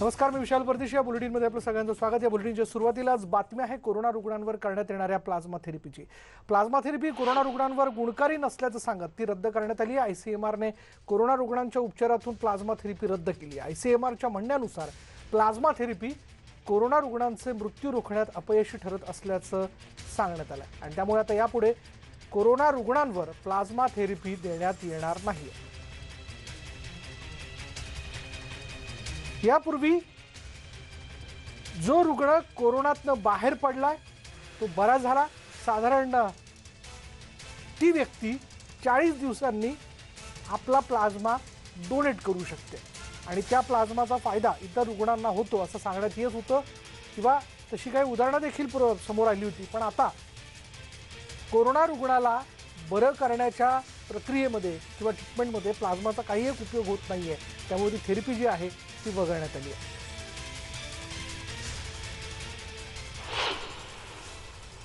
नमस्कार मी विशाल परदेशी. या बुलेटिनमध्ये आपलं सगळ्यांचं स्वागत. या बुलेटिनच्या सुरुवातीलाच बातम्या आहे कोरोना रुग्णांवर करण्यात येणाऱ्या प्लाझ्मा थेरपीची. प्लाझ्मा थेरपी कोरोना रुग्णांवर गुणकारी नसल्याचं सांगत ती रद्द करण्यात आली. आय सी एम आरने कोरोना रुग्णांच्या उपचारातून प्लाझ्मा थेरपी रद्द केली. आय सी एम आरच्या म्हणण्यानुसार प्लाझ्मा थेरपी कोरोना रुग्णांचे मृत्यू रोखण्यात अपयशी ठरत असल्याचं सांगण्यात आलं आणि त्यामुळे आता यापुढे कोरोना रुग्णांवर प्लाझ्मा थेरपी देण्यात येणार नाही यापूर्वी जो रुग्ण कोरोनातनं बाहेर पडलाय तो बरा झाला. साधारण ती व्यक्ती चाळीस दिवसांनी आपला प्लाझ्मा डोनेट करू शकते. आणि त्या प्लाझ्माचा फायदा इतर रुग्णांना होतो असं सांगण्यात येत होतं. किंवा तशी काही उदाहरणं देखील पुर- समोर आली होती. पण आता कोरोना रुग्णाला बरं करण्याच्या प्रक्रियेमध्ये किंवा ट्रीटमेंटमध्ये प्लाझ्माचा काही एक उपयोग होत नाही आहे त्यामुळे ती थेरपी जी आहे ती वगळण्यात आली.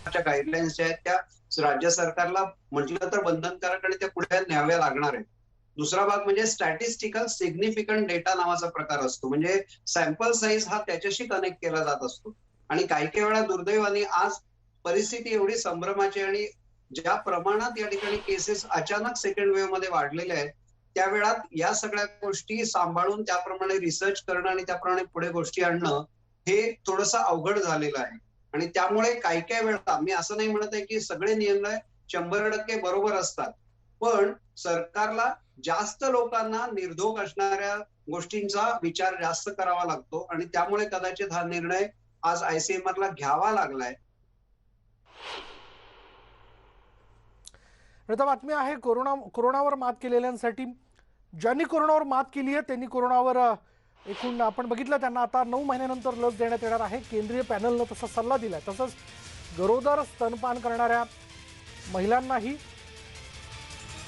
आहे गाईडलाईन्स ज्या आहेत त्या राज्य सरकारला म्हटलं तर बंधनकारक आणि त्या पुढे न्याव्या लागणार आहेत. दुसरा भाग म्हणजे स्टॅटिस्टिकल सिग्निफिकंट डेटा नावाचा प्रकार असतो. म्हणजे सॅम्पल साईज हा त्याच्याशी कनेक्ट केला जात असतो. आणि काही काही वेळा दुर्दैवाने आज परिस्थिती एवढी संभ्रमाची आणि ज्या प्रमाणात या ठिकाणी केसेस अचानक सेकंड वेव्हमध्ये वाढलेल्या आहेत त्या वेळात या सगळ्या गोष्टी सांभाळून त्याप्रमाणे रिसर्च करणं आणि त्याप्रमाणे पुढे गोष्टी आणणं हे थोडंसं अवघड झालेलं आहे. आणि त्यामुळे काही काही वेळा मी असं नाही म्हणत आहे की सगळे निर्णय शंभर टक्के बरोबर असतात. पण सरकारला जास्त लोकांना निर्धोक असणाऱ्या गोष्टींचा विचार जास्त करावा लागतो आणि त्यामुळे कदाचित हा निर्णय आज आयसीएमआर ला घ्यावा लागलाय. आता बातमी आहे कोरोना कोरोनावर मात केलेल्यांसाठी ज्यांनी कोरोनावर मात केली आहे त्यांनी कोरोनावर एकूण आपण बघितलं त्यांना आता नऊ महिन्यानंतर लस देण्यात येणार आहे. केंद्रीय पॅनलनं तसा सल्ला दिला आहे तसंच गरोदर स्तनपान करणाऱ्या महिलांनाही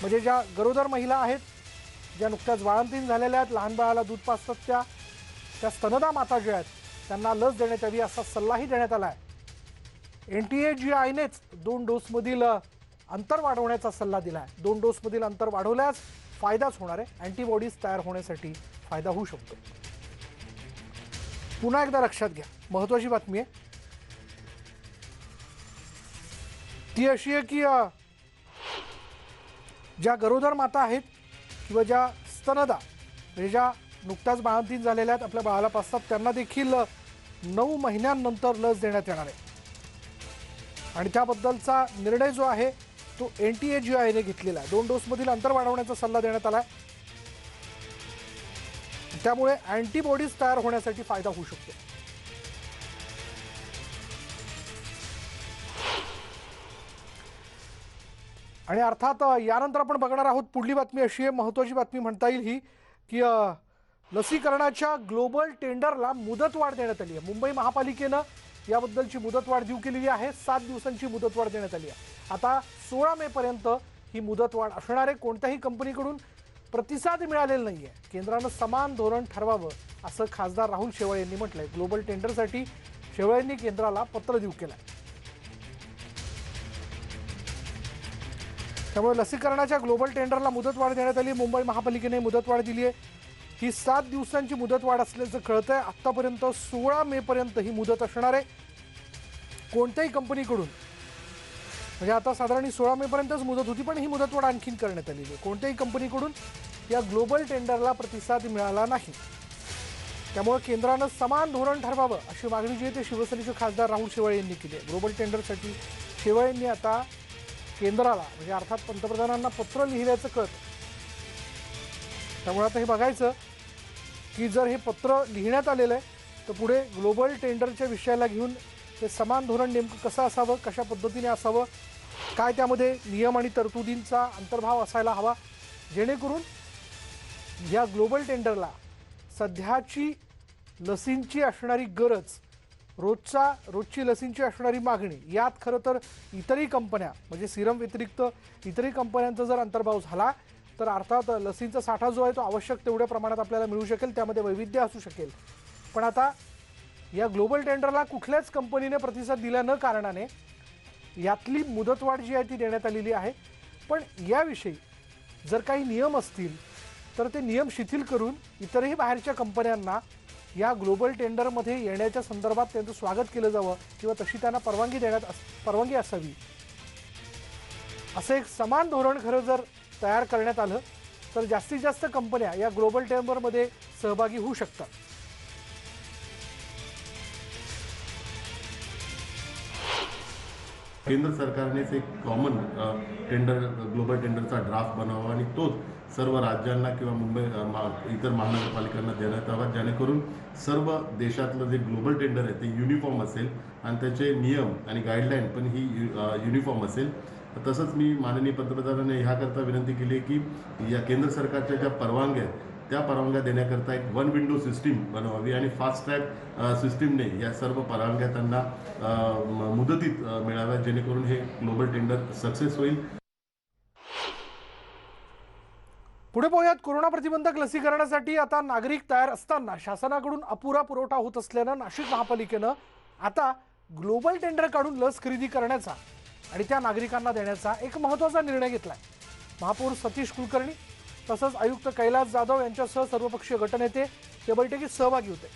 म्हणजे ज्या गरोदर महिला आहेत ज्या नुकत्याच वाळंतीन झालेल्या आहेत लहान बाळाला दूध पाचतात त्या त्या स्तनदा माता ज्या आहेत त्यांना लस देण्यात यावी असा सल्लाही देण्यात आला आहे एन टी ए जी आयनेच दोन डोसमधील अंतर वाढवण्याचा सल्ला दिला आहे दोन डोसमधील अंतर वाढवल्यास फायदाच होणार आहे. अँटीबॉडीज तयार होण्यासाठी फायदा होऊ शकतो. पुन्हा एकदा लक्षात घ्या. महत्वाची बातमी आहे. ती अशी आहे की ज्या गरोदर माता आहेत किंवा ज्या स्तनदा म्हणजे ज्या नुकत्याच बाळांतीन झालेल्या आहेत आपल्या बाळाला पासतात त्यांना देखील नऊ महिन्यांनंतर लस देण्यात येणार आहे. आणि त्याबद्दलचा निर्णय जो आहे तो एन टी ए जी आयने घेतलेला आहे. दोन डोसमधील अंतर वाढवण्याचा सल्ला देण्यात आला आहे. त्यामुळे अँटीबॉडीज तयार होण्यासाठी फायदा होऊ शकतो. आणि अर्थात यानंतर आपण बघणार आहोत पुढली बातमी अशी आहे महत्त्वाची बातमी म्हणता येईल ही की लसीकरणाच्या ग्लोबल टेंडरला मुदतवाढ देण्यात आली आहे. मुंबई महापालिकेनं याबद्दलची मुदतवाढ देऊ केलेली आहे. सात दिवसांची मुदतवाढ देण्यात आली आहे. आता सोळा मे पर्यंत ही मुदतवाढ असणार आहे. कोणत्याही कंपनीकडून प्रतिसाद मिळालेला नाही आहे केंद्रानं समान धोरण ठरवावं असं खासदार राहुल शेवाळे यांनी म्हटलंय. ग्लोबल टेंडरसाठी शेवाळे यांनी केंद्राला पत्र देऊ केलं आहे त्यामुळे लसीकरणाच्या ग्लोबल टेंडरला मुदतवाढ देण्यात आली. मुंबई महापालिकेने मुदतवाढ दिली आहे ही सात दिवसांची मुदतवाढ असल्याचं कळतंय. आत्तापर्यंत सोळा मे पर्यंत ही मुदत असणार आहे. कोणत्याही कंपनीकडून. म्हणजे आता साधारण सोळा मे पर्यंतच मुदत होती पण ही मुदतवाढ आणखीन करण्यात आलेली आहे. कोणत्याही कंपनीकडून या ग्लोबल टेंडरला प्रतिसाद मिळाला नाही. त्यामुळे केंद्रानं समान धोरण ठरवावं अशी मागणी जी आहे ते शिवसेनेचे खासदार राहुल शेवाळे यांनी केली आहे. ग्लोबल टेंडरसाठी शेवाळे यांनी आता केंद्राला म्हणजे अर्थात पंतप्रधानांना पत्र लिहिल्याचं कळतं त्यामुळे आता हे बघायचं की जर हे पत्र लिहिण्यात आलेलं आहे तर पुढे ग्लोबल टेंडरच्या विषयाला घेऊन ते समान धोरण नेमकं कसं असावं कशा पद्धतीने असावं काय त्यामध्ये नियम आणि तरतुदींचा अंतर्भाव असायला हवा जेणेकरून या ग्लोबल टेंडरला सध्याची लसींची असणारी गरज रोजचा रोजची लसींची असणारी मागणी यात खरं तर इतरही कंपन्या म्हणजे सिरम व्यतिरिक्त इतरही कंपन्यांचा जर अंतर्भाव झाला तर अर्थात लसींचा साठा जो आहे तो आवश्यक तेवढ्या प्रमाणात आपल्याला मिळू शकेल त्यामध्ये वैविध्य असू शकेल. पण आता या ग्लोबल टेंडरला कुठल्याच कंपनीने प्रतिसाद दिल्या न कारणाने यातली मुदतवाढ जी आहे ती देण्यात आलेली आहे. पण याविषयी जर काही नियम असतील तर ते नियम शिथिल करून इतरही बाहेरच्या कंपन्यांना या ग्लोबल टेंडरमध्ये येण्याच्या संदर्भात त्यांचं स्वागत केलं जावं किंवा तशी त्यांना परवानगी देण्यात अस- परवानगी असावी. असं एक समान धोरण खरं जर तयार करण्यात आलं तर जास्तीत जास्त कंपन्या या ग्लोबल टेंबरमध्ये सहभागी होऊ शकतात. केंद्र सरकारनेच एक कॉमन टेंडर ग्लोबल टेंडरचा ड्राफ्ट बनवावा आणि तोच सर्व राज्यांना किंवा मुंबई मा- इतर महानगरपालिकांना देण्यात यावा जेणेकरून सर्व देशातलं जे ग्लोबल टेंडर आहे ते युनिफॉर्म असेल आणि त्याचे नियम आणि गाईडलाईन पण ही यु- युनिफॉर्म असेल. तसंच मी माननीय पंतप्रधानांना ह्याकरता विनंती केली आहे की या केंद्र सरकारच्या ज्या परवानग्या आहेत त्या परवानग्या देण्याकरता एक वन विंडो सिस्टीम बनवावी आणि फास्ट ट्रॅक सिस्टीमने या सर्व परवानग्या त्यांना मुदतीत मिळाव्या जेणेकरून हे ग्लोबल टेंडर सक्सेस होईल. पुढे पाहूयात कोरोना प्रतिबंधक लसीकरणासाठी आता नागरिक तयार असताना शासनाकडून अपुरा पुरवठा होत असल्यानं नाशिक महापालिकेनं आता ग्लोबल टेंडर काढून लस खरेदी करण्याचा आणि त्या नागरिकांना देण्याचा एक महत्त्वाचा निर्णय घेतला आहे महापौर सतीश कुलकर्णी तसंच आयुक्त कैलास जाधव यांच्यासह सर्वपक्षीय गटनेते या बैठकीत सहभागी होते.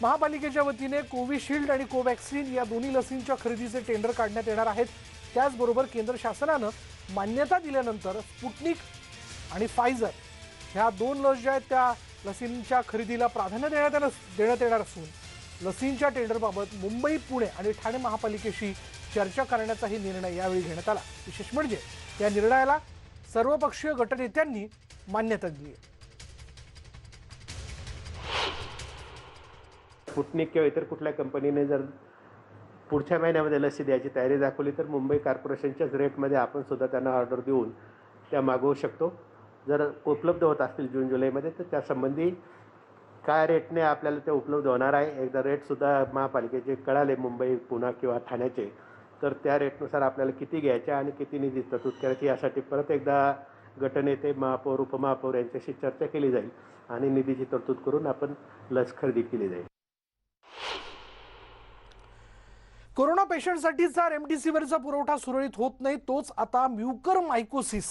महापालिकेच्या वतीने कोविशिल्ड आणि कोवॅक्सिन या दोन्ही लसींच्या खरेदीचे टेंडर काढण्यात येणार आहेत. त्याचबरोबर केंद्र शासनानं मान्यता दिल्यानंतर स्पुटनिक आणि फायझर ह्या दोन लस ज्या आहेत त्या लसींच्या खरेदीला प्राधान्य देण्यात येणार देण्यात येणार असून लसींच्या टेंडरबाबत मुंबई पुणे आणि ठाणे महापालिकेशी चर्चा करण्याचाही निर्णय यावेळी घेण्यात आला. विशेष म्हणजे या निर्णयाला सर्वपक्षीय गटनेत्यांनी मान्यता दिली. स्पुटनिक किंवा इतर कुठल्या कंपनीने जर पुढच्या महिन्यामध्ये लसी द्यायची तयारी दाखवली तर मुंबई कॉर्पोरेशनच्याच रेटमध्ये आपण सुद्धा त्यांना ऑर्डर देऊन त्या मागवू शकतो. जर उपलब्ध होत असतील जून जुलैमध्ये तर त्यासंबंधी काय रेटने आपल्याला ते उपलब्ध होणार आहे? एकदा रेटसुद्धा महापालिकेचे कळाले मुंबई पुणे किंवा ठाण्याचे. तर त्या रेटनुसार आपल्याला किती घ्यायच्या आणि किती निधी तरतूद करायची यासाठी परत एकदा गटनेते महापौर उपमहापौर यांच्याशी चर्चा केली जाईल आणि निधीची तरतूद करून आपण लस खरेदी केली जाईल. कोरोना पेशंटसाठीचा रेमडेसिवीरचा पुरवठा सुरळीत होत नाही तोच आता म्युकर मायकोसिस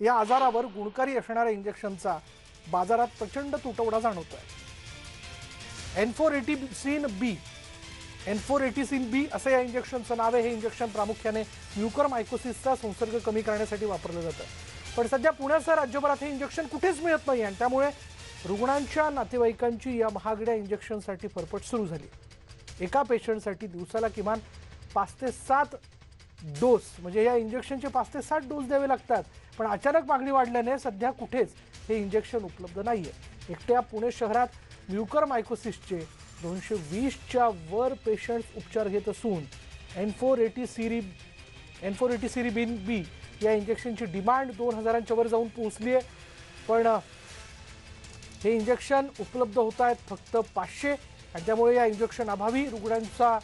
या आजारावर गुणकारी असणाऱ्या इंजेक्शनचा बाजारात प्रचंड तुटवडा जाणवतोय. एनफोरेटिसिन बी एनफोरेटिसिन बी असं या इंजेक्शनचं नाव आहे. हे इंजेक्शन प्रामुख्याने म्युकर मायकोसिसचा संसर्ग कमी करण्यासाठी वापरलं जातं. पण सध्या पुण्यासह राज्यभरात हे इंजेक्शन कुठेच मिळत नाही आणि त्यामुळे रुग्णांच्या नातेवाईकांची या महागड्या इंजेक्शनसाठी फरफट सुरू झाली. एका पेशंटसाठी दिवसाला किमान पाच ते सात डोस म्हणजे या इंजेक्शनचे पाच ते सात डोस द्यावे लागतात. पण अचानक मागणी वाढल्याने सध्या कुठेच हे इंजेक्शन उपलब्ध नाही आहे एकट्या पुणे शहरात म्युकर मायकोसिसचे दोनशे वीसच्या वर पेशंट्स उपचार घेत असून एन फोर एटी सिरी एन फोर एटी सिरी बिन बी या इंजेक्शनची डिमांड दोन हजारांच्या वर जाऊन पोहोचली आहे पण हे इंजेक्शन उपलब्ध होत आहेत फक्त पाचशे. आणि त्यामुळे या इंजेक्शन अभावी रुग्णांचा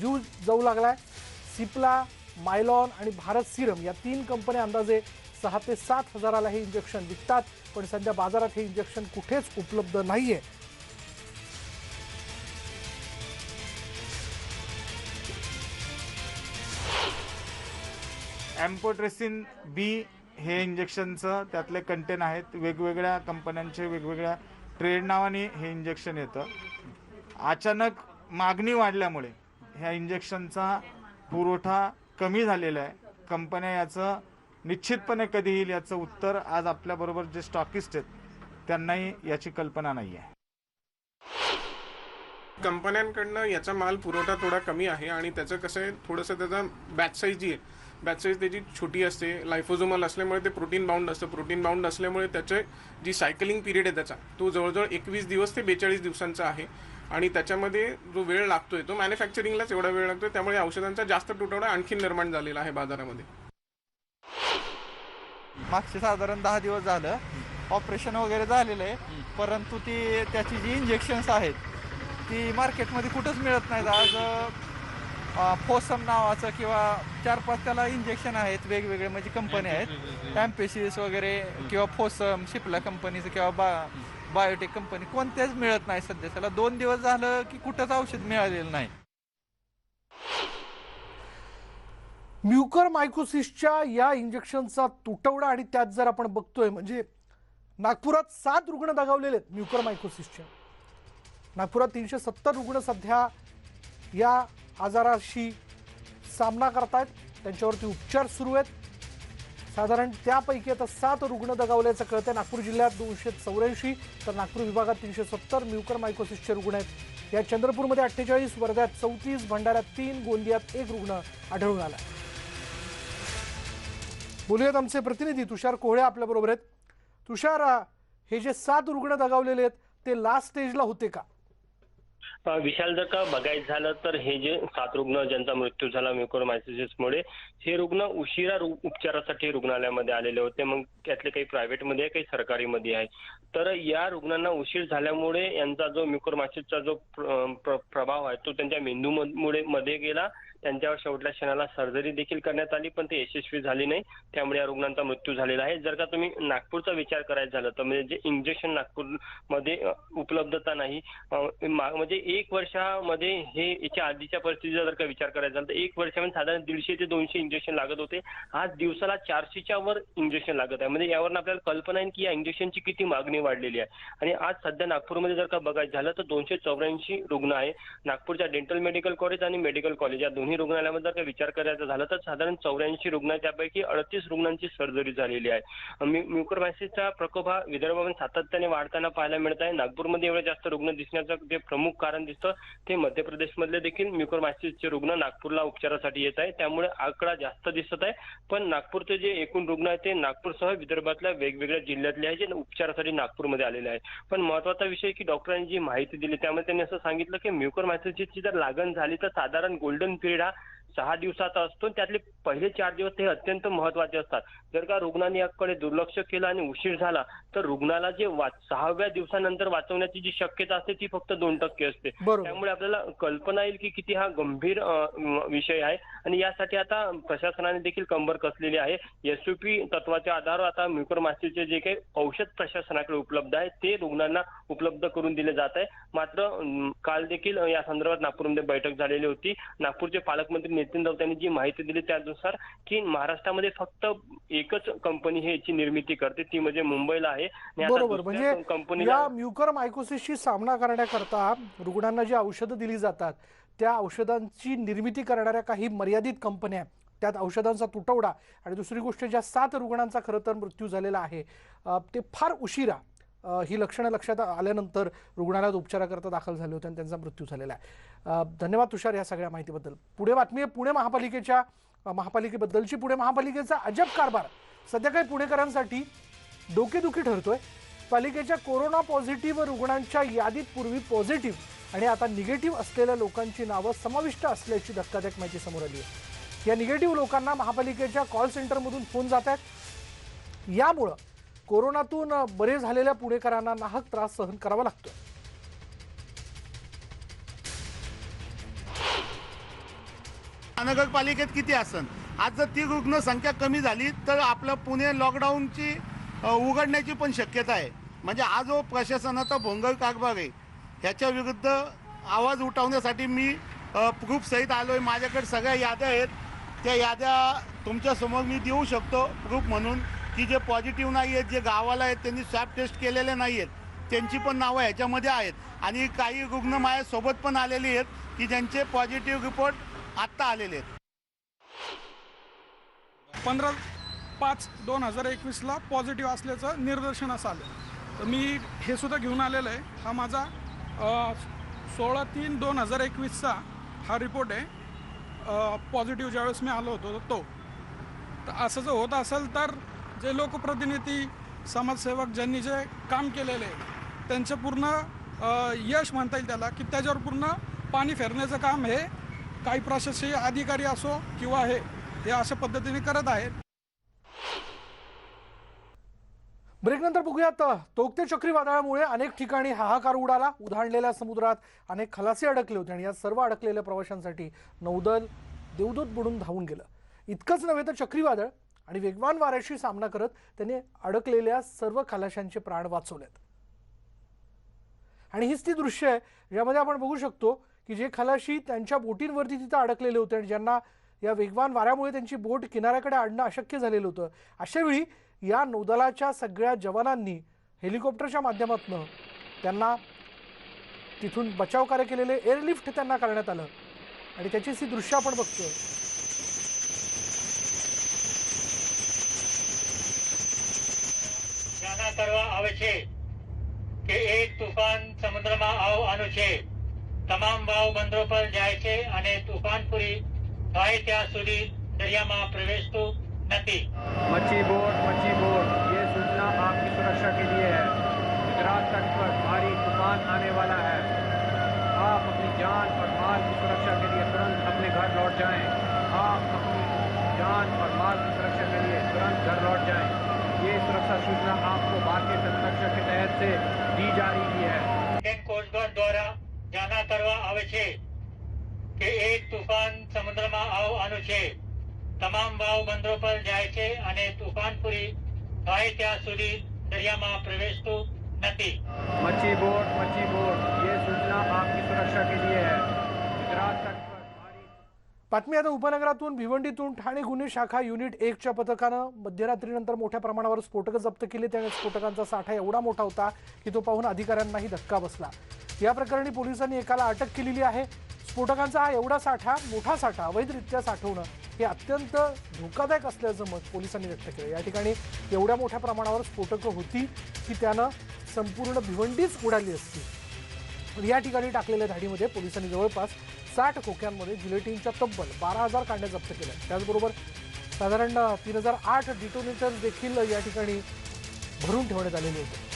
जीव जाऊ लागला आहे सिप्ला मायलॉन आणि भारत सिरम या तीन कंपन्या अंदाजे सहा ते सात हजाराला हे इंजेक्शन विकतात. पण सध्या बाजारात हे इंजेक्शन कुठेच उपलब्ध नाही आहे ॲम्पोट्रेसिन बी हे इंजेक्शनचं त्यातले कंटेन आहेत. वेगवेगळ्या कंपन्यांचे वेगवेगळ्या ट्रेड नावाने हे इंजेक्शन येतं. अचानक मागणी वाढल्यामुळे ह्या इंजेक्शनचा पुरवठा कमी झालेला आहे. कंपन्या याचं निश्चितपणे कधी येईल याचं उत्तर आज आपल्याबरोबर जे स्टॉकिस्ट आहेत त्यांनाही याची कल्पना नाही आहे कंपन्यांकडनं याचा माल पुरवठा थोडा कमी आहे आणि त्याचं कसं आहे थोडंसं त्याचा बॅच साईज जी आहे बॅचेस त्याची छोटी असते. लायफोझोमल असल्यामुळे ते प्रोटीन बाउंड असतं. प्रोटीन बाउंड असल्यामुळे त्याचे जी सायकलिंग पिरियड आहे त्याचा तो जवळजवळ एकवीस दिवस ते बेचाळीस दिवसांचा आहे. आणि त्याच्यामध्ये जो वेळ लागतोय तो मॅन्युफॅक्चरिंगलाच एवढा वेळ लागतोय. त्यामुळे औषधांचा जास्त तुटवडा आणखी निर्माण झालेला आहे बाजारामध्ये. मागचे साधारण दहा दिवस झालं. ऑपरेशन वगैरे झालेलं आहे. परंतु ती त्याची जी इंजेक्शन्स आहेत ती मार्केटमध्ये कुठंच मिळत नाहीत. आज फोसम नावाचं किंवा चार पाच त्याला इंजेक्शन आहेत वेगवेगळे म्हणजे कंपनी आहेत. ॲम्पेसिस वगैरे किंवा फोसम शिपला कंपनीचं किंवा बा बायोटेक कंपनी कोणत्याच मिळत नाही सध्या. त्याला दोन दिवस झालं की कुठंच औषध मिळालेलं नाही. म्युकर मायकोसिसच्या या इंजेक्शनचा तुटवडा आणि त्यात जर आपण बघतोय म्हणजे नागपुरात सात रुग्ण दगावलेले आहेत म्युकर मायकोसिसच्या. नागपुरात तीनशे सत्तर रुग्ण सध्या या आजाराशी सामना करतायत. त्यांच्यावरती उपचार सुरू आहेत. साधारण त्यापैकी आता सात रुग्ण दगावल्याचं कळतंय. नागपूर जिल्ह्यात दोनशे चौऱ्याऐंशी तर नागपूर विभागात तीनशे सत्तर म्युकर मायकोसिसचे रुग्ण आहेत. या चंद्रपूरमध्ये अठ्ठेचाळीस वर्ध्यात चौतीस भंडाऱ्यात तीन गोंदियात एक रुग्ण आढळून आला बोलूयात आमचे प्रतिनिधी तुषार कोहळे आपल्याबरोबर आहेत. तुषार हे जे सात रुग्ण दगावलेले आहेत ते लास्ट स्टेजला होते का? विशाल जर का बघायचं झालं तर हे जे सात रुग्ण ज्यांचा मृत्यू झाला म्युकोरमायसिसमुळे हे रुग्ण उशिरा उपचारासाठी रुग्णालयामध्ये आलेले होते. मग त्यातले काही प्रायव्हेटमध्ये काही सरकारीमध्ये आहे. तर या रुग्णांना उशीर झाल्यामुळे यांचा जो म्युकोरमायसिसचा जो प्र- प्र- प्रभाव आहे तो त्यांच्या मेंदूमुळे मध्ये गेला. त्यांच्यावर शेवटल्या क्षणाला सर्जरी देखील करण्यात आली पण ते यशस्वी झाली नाही. त्यामुळे या रुग्णांचा मृत्यू झालेला आहे. जर का तुम्ही नागपूरचा विचार करायचा झाला तर म्हणजे जे इंजेक्शन नागपूरमध्ये उपलब्धता नाही मा- म्हणजे एक वर्षामध्ये हे याच्या आधीच्या परिस्थितीचा जर का विचार करायचा झाला तर एक वर्षामध्ये साधारण दीडशे ते दोनशे इंजेक्शन लागत होते. आज दिवसाला चारशेच्या वर इंजेक्शन लागत आहे. म्हणजे यावरून आपल्याला कल्पना आहे की या इंजेक्शनची किती मागणी वाढलेली आहे. आणि आज सध्या नागपूरमध्ये जर का बघायचं झालं तर दोनशे चौऱ्याऐंशी रुग्ण आहे. नागपूरच्या डेंटल मेडिकल कॉलेज आणि मेडिकल कॉलेज या दोन्ही रुग्णालयामध्ये जर का विचार करायचा झाला तर साधारण चौऱ्याऐंशी रुग्ण त्यापैकी अडतीस रुग्णांची सर्जरी झालेली आहे. म्यु- म्युकरमायसिसचा प्रकोप हा विदर्भामध्ये सातत्याने वाढताना पाहायला मिळत आहे. नागपूरमध्ये एवढे जास्त रुग्ण दिसण्याचं जे प्रमुख कारण दिसतं ते मध्य प्रदेशमधले देखील म्युकरमायसिसचे रुग्ण नागपूरला उपचारासाठी येत आहे त्यामुळे आकडा जास्त दिसत आहे. पण नागपूरचे जे एकूण रुग्ण आहेत ते नागपूरसह विदर्भातल्या वेगवेगळ्या जिल्ह्यातले आहे जे उपचारासाठी नागपूरमध्ये आलेले आहे पण महत्त्वाचा विषय की डॉक्टरांनी जी माहिती दिली त्यामध्ये त्यांनी असं सांगितलं की म्युकरमायसिसची जर लागण झाली तर साधारण गोल्डन पिरियड हा सहा दिवसाचा असतो त्यातले पहिले चार दिवस हे अत्यंत महत्त्वाचे असतात. जर का रुग्णांनी याकडे दुर्लक्ष केलं आणि उशीर झाला तर रुग्णाला जे वाच सहाव्या दिवसानंतर वाचवण्याची जी शक्यता असते ती फक्त दोन टक्के असते. त्यामुळे आपल्याला कल्पना येईल की किती हा गंभीर विषय आहे. आणि यासाठी आता प्रशासनाने देखील कंबर कसलेली आहे. एसयूपी तत्वाच्या आधारावर आता म्युकरमास्टीचे जे काही औषध प्रशासनाकडे उपलब्ध आहे ते रुग्णांना उपलब्ध करून दिले जात आहे. मात्र काल देखील या संदर्भात नागपूरमध्ये बैठक झालेली होती. नागपूरचे पालकमंत्री नितीन राऊत यांनी जी माहिती दिली त्यानुसार की महाराष्ट्रामध्ये फक्त एकच कंपनी ही याची निर्मिती करते ती म्हणजे मुंबईला आहे बरोबर म्हणजे कंपनीला या म्युकर मायकोसिसशी सामना करण्याकरता रुग्णांना जी औषधं दिली जातात त्या औषधांची निर्मिती करणाऱ्या काही मर्यादित कंपन्या. त्यात औषधांचा तुटवडा आणि दुसरी गोष्ट ज्या सात रुग्णांचा खरं तर मृत्यू झालेला आहे ते फार उशिरा ही लक्षणं लक्षात आल्यानंतर रुग्णालयात उपचाराकरता दाखल झाले होते आणि त्यांचा मृत्यू झालेला आहे धन्यवाद तुषार या सगळ्या माहितीबद्दल. पुढे बातमी आहे पुणे महापालिकेच्या महापालिकेबद्दलची. पुणे महापालिकेचा अजब कारभार. सध्या काही पुणेकरांसाठी डोकेदुखी ठरतोय. पालिकेच्या कोरोना पॉझिटिव्ह रुग्णांच्या यादीत पूर्वी पॉझिटिव्ह आणि आता निगेटिव्ह असलेल्या लोकांची नावं समाविष्ट असल्याची धक्कादायक माहिती समोर आली आहे. या निगेटिव्ह लोकांना महापालिकेच्या कॉल सेंटरमधून फोन जात आहेत. यामुळं कोरोनातून बरे झालेल्या पुणेकरांना नाहक त्रास सहन करावा लागतोय. महानगरपालिकेत किती असन? आज जर ती रुग्णसंख्या कमी झाली तर आपलं पुणे लॉकडाऊनची उघडण्याची पण शक्यता आहे. म्हणजे हा जो प्रशासनाचा भोंगळ कारभार आहे ह्याच्या विरुद्ध आवाज उठवण्यासाठी मी प्रूफसहित आलो आहे माझ्याकडे सगळ्या याद्या आहेत. त्या याद्या तुमच्यासमोर मी देऊ शकतो प्रूफ म्हणून. की जे पॉझिटिव्ह नाही आहेत जे गावाला आहेत त्यांनी स्वॅब टेस्ट केलेले नाही आहेत त्यांची पण नावं ह्याच्यामध्ये आहेत. आणि काही रुग्ण माझ्यासोबत पण आलेली आहेत की ज्यांचे पॉझिटिव्ह रिपोर्ट आत्ता आलेले आहेत. पंधरा पाच दोन हजार एकवीसला पॉझिटिव्ह असल्याचं निदर्शनास आलं. तर मी हे सुद्धा घेऊन आलेलं आहे. हा माझा सोळा तीन दोन हजार एकवीसचा हा रिपोर्ट आहे. पॉझिटिव्ह ज्यावेळेस मी आलो होतो तो. तर असं जर होत असेल तर जे लोकप्रतिनिधी समाजसेवक ज्यांनी जे काम केलेले आहे त्यांचं पूर्ण यश म्हणता येईल त्याला की त्याच्यावर पूर्ण पाणी फेरण्याचं काम हे काही प्रशासकीय अधिकारी असो किंवा हे हे अशा पद्धतीने करत आहेत. ब्रेकनंतर बघूयात. तोक्ते चक्रीवादळामुळे अनेक ठिकाणी हाहाकार उडाला. उधाणलेल्या समुद्रात अनेक खलासी अडकले होते आणि या सर्व अडकलेल्या प्रवाशांसाठी नौदल देवदूत बुडून धावून गेलं. इतकंच नव्हे तर चक्रीवादळ आणि वेगवान वाऱ्याशी सामना करत त्यांनी अडकलेल्या सर्व खलाशांचे प्राण वाचवलेत. आणि हीच ती दृश्य आहे ज्यामध्ये आपण बघू शकतो की जे खलाशी त्यांच्या बोटींवरती तिथं अडकलेले होते आणि ज्यांना या वेगवान वाऱ्यामुळे त्यांची बोट किनाऱ्याकडे आणणं अशक्य झालेलं होतं अशावेळी या नौदलाच्या सगळ्या जवानांनी हेलिकॉप्टरच्या माध्यमातून त्यांना तिथून बचाव कार्य केलेले एअरलिफ्ट त्यांना करण्यात आलं आणि त्याचीच ही दृश्य आपण बघतोय જાના કરવા આવે છે કે એક તુફાન સમુદ્રમાં આવ આનું છે તમામ વાવ બંદરો પર જાય છે અને તુફાન પૂરી થાય ત્યાં સુધી દરિયામાં પ્રવેશતું નથી मच्छी बोट मच्छी बोट ये सूचना आपकी सुरक्षा के लिए है गुजरात तट पर भारी तूफान आने वाला है आप अपनी जान और माल की सुरक्षा के लिए तुरंत अपने घर लौट जाएं आप अपनी जान और माल की सुरक्षा के लिए तुरंत घर लौट जाएं ये सुरक्षा सूचना आपको भारतीय तट सुरक्षा के तहत से दी जा रही है इंडियन कोस्टगार्ड દ્વારા જાના કરવા આવે છે કે એક તુફાન સમુદ્રમાં આવ આનું છે તમામ વાવ બંદરો પર જાય છે અને તુફાન પૂરી થાય ત્યાં સુધી દરિયામાં પ્રવેશતું નથી मच्छी बोट मच्छी बोट ये सूचना आपकी सुरक्षा के लिए है गुजरात तट पर भारी बातमी आता उपनगरातून भिवंडीतून ठाणे गुन्हे शाखा युनिट एकच्या पथकानं मध्यरात्रीनंतर मोठ्या प्रमाणावर स्फोटकं जप्त केली. त्याने स्फोटकांचा साठा एवढा मोठा होता की तो पाहून अधिकाऱ्यांनाही धक्का बसला. या प्रकरणी पोलिसांनी एकाला अटक केलेली आहे. स्फोटकांचा हा एवढा साठा मोठा साठा अवैधरित्या साठवणं हे अत्यंत धोकादायक असल्याचं मत पोलिसांनी व्यक्त केलं. या ठिकाणी एवढ्या मोठ्या प्रमाणावर स्फोटकं होती की त्यानं संपूर्ण भिवंडीच उडाली असती. या ठिकाणी टाकलेल्या धाडीमध्ये पोलिसांनी जवळपास साठ खोक्यांमध्ये जिलेटिनच्या तब्बल बारा हजार कांड्या जप्त केल्या. त्याचबरोबर साधारण तीन हजार आठ डिटोनेटर्स देखील या ठिकाणी भरून ठेवण्यात आलेले होते.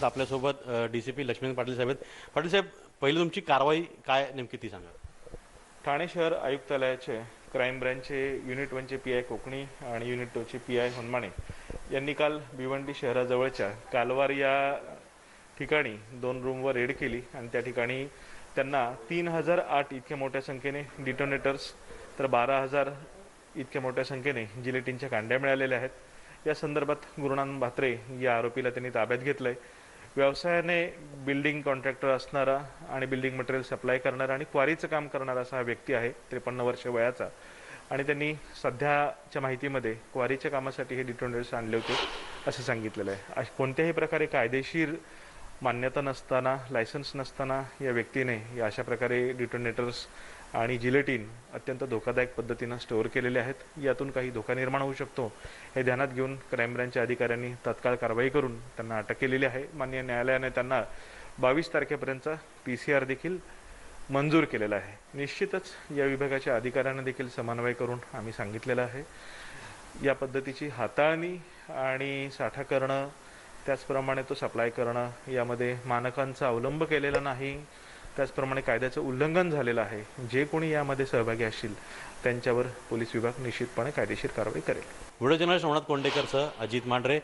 तर आपल्यासोबत D C P Laxman Patil saheb आहेत. पाटील साहेब पहिली तुमची कारवाई काय नेमकी ती सांगा. ठाणे शहर आयुक्तालयाचे क्राईम ब्रँचचे युनिट वनचे पी आय कोकणी आणि युनिट टूचे पी आय होनमाणे यांनी काल भिवंडी शहराजवळच्या कालवार या ठिकाणी दोन रूमवर रेड केली आणि त्या ठिकाणी त्यांना तीन हजार आठ इतक्या मोठ्या संख्येने डिटोनेटर्स तर बारा हजार इतक्या मोठ्या संख्येने जिलेटिनच्या कांड्या मिळालेल्या आहेत. या संदर्भात गुरुनान भात्रे या आरोपीला त्यांनी ताब्यात घेतलंय. व्यवसायाने बिल्डिंग कॉन्ट्रॅक्टर असणारा आणि बिल्डिंग मटेरियल सप्लाय करणारा आणि क्वारीचं काम करणारा असा हा व्यक्ती आहे त्रेपन्न वर्ष वयाचा. आणि त्यांनी सध्याच्या माहितीमध्ये क्वारीच्या कामासाठी हे डिटोनेटर्स आणले होते असं सांगितलेलं आहे. अश- कोणत्याही प्रकारे कायदेशीर मान्यता नसताना लायसन्स नसताना या व्यक्तीने या अशा प्रकारे डिटोनेटर्स आणि जिलेटिन अत्यंत धोकादायक पद्धतीनं स्टोअर केलेले आहेत. यातून काही धोका निर्माण होऊ शकतो हे ध्यानात घेऊन क्राईम ब्रँचच्या अधिकाऱ्यांनी तत्काळ कारवाई करून त्यांना अटक केलेली आहे. मान्य न्यायालयाने त्यांना बावीस तारखेपर्यंतचा पी सी आर देखील मंजूर केलेला आहे. निश्चितच या विभागाच्या अधिकाऱ्यांना देखील समन्वय करून आम्ही सांगितलेलं आहे. या पद्धतीची हाताळणी आणि साठा करणं त्याचप्रमाणे तो सप्लाय करणं यामध्ये मानकांचा अवलंब केलेला नाही. त्याचप्रमाणे कायद्याचं उल्लंघन झालेलं आहे. जे कोणी यामध्ये सहभागी असतील त्यांच्यावर पोलीस विभाग निश्चितपणे कायदेशीर कारवाई करेल. Video journalist Somnath Ajit Mandhare.